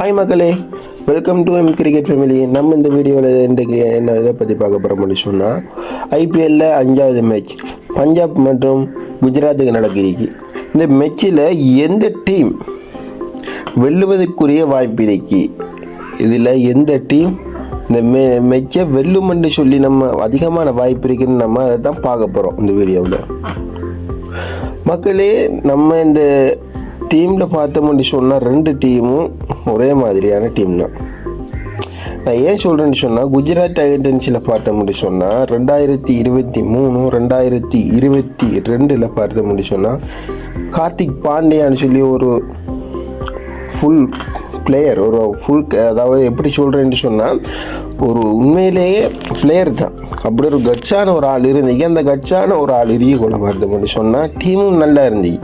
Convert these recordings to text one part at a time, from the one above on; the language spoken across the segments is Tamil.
ஹாய் மக்களே வெல்கம் டு எம் கிரிக்கெட் ஃபேமிலி நம்ம இந்த வீடியோவில் இன்றைக்கு என்ன இதை பற்றி பார்க்க போகிறோம்னு சொன்னால் ஐபிஎல்லில் அஞ்சாவது மேட்ச் பஞ்சாப் மற்றும் குஜராத்துக்கு நடக்கிறீங்க. இந்த மேட்சில் எந்த டீம் வெல்லுவதற்குரிய வாய்ப்பு இருக்கு? இதில் எந்த டீம் இந்த மே மெச்சை வெல்லுமென்று சொல்லி நம்ம அதிகமான வாய்ப்பு இருக்குன்னு நம்ம அதை தான் பார்க்க போகிறோம் இந்த வீடியோவில். மக்களே நம்ம இந்த டீமில் பார்த்தோம்னு சொன்னால் ரெண்டு டீமும் ஒரே மாதிரியான டீம் தான். நான் ஏன் சொல்கிறேன்னு சொன்னால் குஜராத் டைட்டன்ஸில் பார்த்தோம்னு சொன்னால் ரெண்டாயிரத்தி இருபத்தி மூணு ரெண்டாயிரத்தி இருபத்தி ரெண்டில் பார்த்தோம்னு சொன்னால் கார்த்திக் பாண்டியான்னு சொல்லி ஒரு ஃபுல் பிளேயர் ஒரு ஃபுல் அதாவது எப்படி சொல்கிறேன்னு சொன்னால் ஒரு உண்மையிலேயே பிளேயர் தான். அப்படி ஒரு கட்சான ஒரு ஆள் இருந்தீங்க அந்த கட்சான ஒரு ஆள் இறுகி பார்த்த பார்த்தோம்னு சொன்னால் டீமும் நல்லா இருந்தீங்க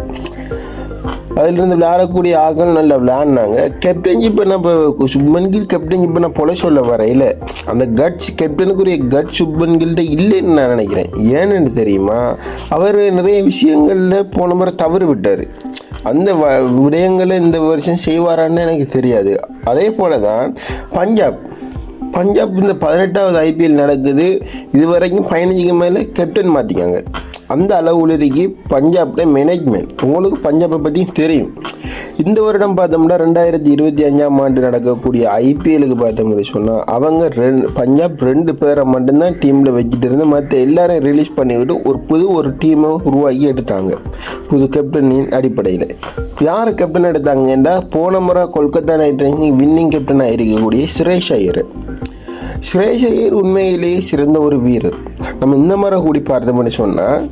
அதிலிருந்து விளையாடக்கூடிய ஆக்கள் நல்லா விளையாடினாங்க. கேப்டன்ஷிப் இப்போ இப்போ சுப்மன் கில் இப்போ நான் பொலை சொல்ல வரையில் அந்த கட்ஸ் கேப்டனுக்குரிய கட் சுப்மன் கில்ட இல்லைன்னு நான் நினைக்கிறேன். ஏன்னு தெரியுமா? அவர் நிறைய விஷயங்களில் போன முறை தவறு விட்டார். அந்த வ விடயங்களை இந்த வருஷம் செய்வாரான்னு எனக்கு தெரியாது. அதே போல தான் பஞ்சாப். பஞ்சாப் இந்த பதினெட்டாவது ஐபிஎல் நடக்குது. இது வரைக்கும் பதினஞ்சுக்கு மேலே கேப்டன் மாற்றிக்காங்க அந்த அளவுலருக்கு பஞ்சாப்ல மேனேஜ்மெண்ட் உங்களுக்கு பஞ்சாப்பை பற்றி தெரியும். இந்த வருடம் பார்த்தோம்னா ரெண்டாயிரத்தி இருபத்தி அஞ்சாம் ஆண்டு நடக்கக்கூடிய ஐபிஎலுக்கு பார்த்தோம்னு சொன்னால் அவங்க ரெண்டு பஞ்சாப் ரெண்டு பேரை மட்டும்தான் டீமில் வச்சுட்டு இருந்து மற்ற எல்லாரையும் ரிலீஸ் பண்ணிவிட்டு ஒரு புது ஒரு டீமை உருவாக்கி எடுத்தாங்க. புது கேப்டனின் அடிப்படையில். யார் கேப்டன் எடுத்தாங்கன்னா போன முறை கொல்கத்தா நைட் ரைடர்ஸ் வின்னிங் கேப்டனாக இருக்கக்கூடிய சுரேஷ் ஐயர். சுரேஷ் உண்மையிலேயே சிறந்த ஒரு வீரர். நம்ம இந்த மாதிரி கூடி பார்த்தோம்னு சொன்னால்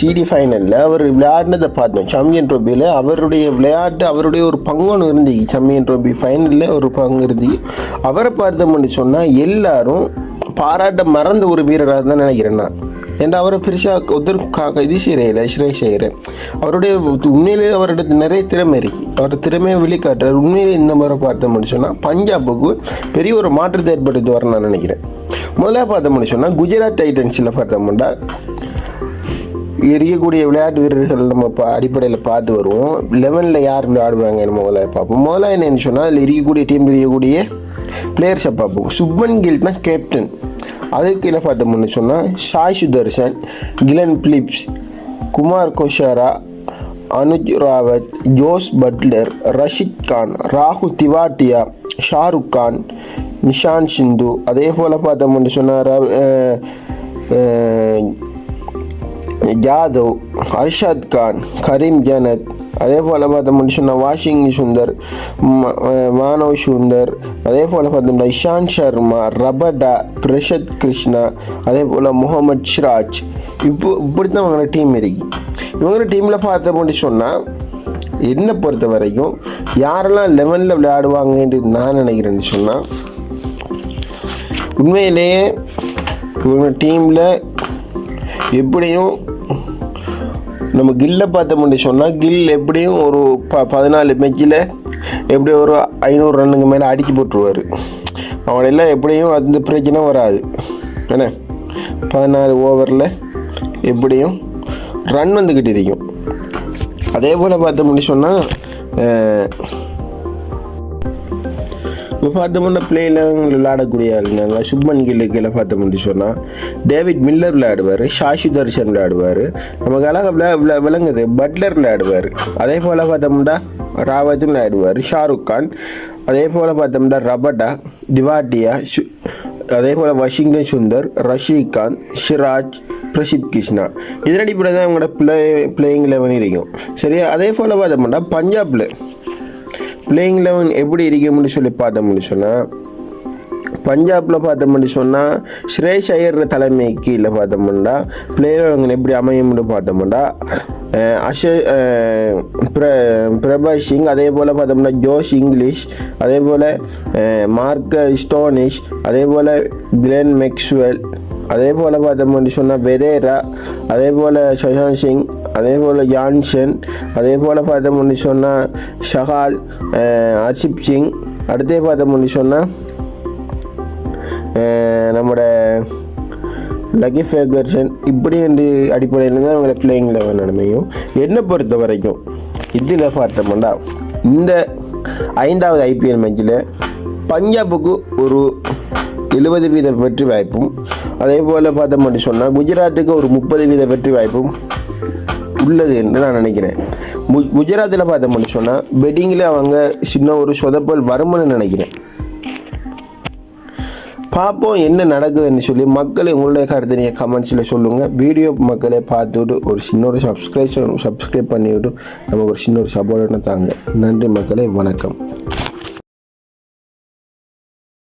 சிடி ஃபைனலில் அவர் விளையாடினதை பார்த்தோம். சாம்பியன் ட்ரோபியில் அவருடைய விளையாட்டு அவருடைய ஒரு பங்குன்னு இருந்துச்சு சாம்பியன் ட்ரோபி ஃபைனலில் ஒரு பங்கு இருந்துச்சு அவரை பார்த்தோம்னு சொன்னால் எல்லாரும் பாராட்ட மறந்த ஒரு வீரராக தான் நினைக்கிறேன் நான். ஏன்னா அவரை பெருசாக ஒருத்தருக்கு இது செய்யல சுரேஷ் ஐயர் அவருடைய உண்மையிலேயே அவரோட நிறைய திறமை இருக்கு. அவர் திறமையை வெளிக்காட்டுறார். உண்மையிலே இந்த முறை பார்த்தோம்னு சொன்னால் பஞ்சாபுக்கு பெரிய ஒரு மாற்றத்தை ஏற்படுத்தி வரேன் நான் நினைக்கிறேன். முதல்ல பார்த்தோம்னு சொன்னால் குஜராத் டைட்டன்ஸில் பார்த்தோம்னா எரியக்கூடிய விளையாட்டு வீரர்கள் நம்ம இப்போ அடிப்படையில் பார்த்து வருவோம். லெவனில் யார் விளையாடுவாங்க நம்ம முதல்ல பார்ப்போம். முதல்ல என்னன்னு சொன்னால் அதில் எரியக்கூடிய டீம் எரியக்கூடிய பிளேயர்ஸை பார்ப்போம். சுப்மன் கில் தான் கேப்டன் அதுக்கு கீழே பார்த்தோம்னு சொன்னால் Sai Sudharsan Glenn Phillips Kumar Kushagra Anuj Rawat Jos Buttler Rashid Khan ராகுல் திவாட்டியா ஷாருக் கான் நிஷாந்த் சிந்து. அதே போல் பார்த்தோம்னு சொன்னார் ஜாதவ் அர்ஷாத் கான் கரீம் ஜனத் அதே போல் பார்த்தோம்னு சொன்னால் வாஷிங் சுந்தர் மானவ் சுந்தர் அதே போல் பார்த்தோம்னா இஷாந்த் சர்மா ரபடா பிரஷத் கிருஷ்ணா அதே போல் முகமது ஷிராஜ் இப்போ இப்படி தான் இவங்களோட டீம் இருக்கு. இவங்களோட டீமில் பார்த்தோம்னு சொன்னால் என்னை பொறுத்த வரைக்கும் யாரெல்லாம் லெவனில் விளையாடுவாங்கன்னு நான் நினைக்கிறேன்னு சொன்னால் உண்மையிலேயே இவங்க டீமில் எப்படியும் நம்ம கில்லை பார்த்தோம்னு சொன்னால் கில் எப்படியும் ஒரு ப பதினாலு மேட்சில் எப்படியும் ஒரு ஐநூறு ரன்னுக்கு மேலே அடிக்கி போட்டுருவார். அவனெல்லாம் எப்படியும் அந்த பிரச்சனை வராது. என்ன? பதினாலு ஓவரில் எப்படியும் ரன் வந்துக்கிட்டு இருக்கும் அதே போல் பார்த்தோம்னு சொன்னால் இப்போ பார்த்தோம்னா பிளேயில் விளையாடக்கூடிய ஆளுங்க. சுப்மன் கில்லு கீழே பார்த்தோம்னு சொன்னால் டேவிட் மில்லர் விளையாடுவார் ஷாஷி தர்ஷன் விளையாடுவார் நமக்கு அழகாக விளா விளங்குது. பட்லர் விளையாடுவார். அதே போல் பார்த்தோம்னா ராவத்தும் விளையாடுவார் ஷாருக் கான் அதே போல் பார்த்தோம்னா ரபடா டிவாட்டியா ஷு அதே போல் வாஷிங்டன் சுந்தர் ரஷிகாந்த் ஷிராஜ் பிரசித் கிருஷ்ணா இதன் அடிப்படை தான் அவங்களோட பிளே பிளேயிங் லெவன் இருக்கும். சரியா? அதே போல் பார்த்தோம்னா பஞ்சாபில் பிளேயிங் லெவன் எப்படி இருக்கும்னு சொல்லி பார்த்தோம்னு சொன்னால் பஞ்சாபில் பார்த்தோம்னு சொன்னால் ஸ்ரேஷ் ஐயர் தலைமை கீழே பார்த்தோம்னா பிளேயர் அவங்க எப்படி அமையும்னு பார்த்தோம்னா அஹ் அஷ பிர பிரபாஷ் சிங் அதே போல் பார்த்தோம்னா ஜோஷ் இங்கிலீஷ் அதே போல் மார்க்க ஸ்டோனிஷ் அதே போல் கிளென் மெக்ஸ்வெல் அதே போல் பார்த்தோம்னு சொன்னால் வெரேரா அதே போல் சஷாந்த் சிங் அதே போல் ஜான்சன் அதே போல் பார்த்தோம்னு சொன்னால் ஷஹால் அஹ் ஹர்ஷிப் சிங் அடுத்தே பார்த்தோம்னு சொன்னால் நம்மட லக்கி ஃபேகர்சன் இப்படி என்று அடிப்படையில் தான் அவங்களோட பிளேயிங் லெவல் நிலைமையும் என்னை பொறுத்த வரைக்கும் இதில் பார்த்தோம்னா இந்த ஐந்தாவது ஐபிஎல் மேட்சில் பஞ்சாபுக்கு ஒரு எழுபது வீத வெற்றி வாய்ப்பும் அதே போல் பார்த்தோம்னு சொன்னால் குஜராத்துக்கு ஒரு முப்பது வீத வெற்றி வாய்ப்பும் உள்ளது என்று நான் நினைக்கிறேன். மு குஜராத்தில் பார்த்தோம்னு சொன்னால் பெட்டிங்கில் அவங்க சின்ன ஒரு சொதப்பல் வரும்னு நினைக்கிறேன். பார்ப்போம் என்ன நடக்குதுன்னு சொல்லி மக்களை உங்களுடைய கருத்தை நீங்கள் கமெண்ட்ஸில் சொல்லுங்கள் வீடியோ மக்களை பார்த்துட்டு ஒரு சின்ன ஒரு சப்ஸ்கிரைப் சப்ஸ்கிரைப் பண்ணிவிட்டு நமக்கு ஒரு சின்ன ஒரு சப்போர்ட்டை தாங்க. நன்றி மக்களே வணக்கம்.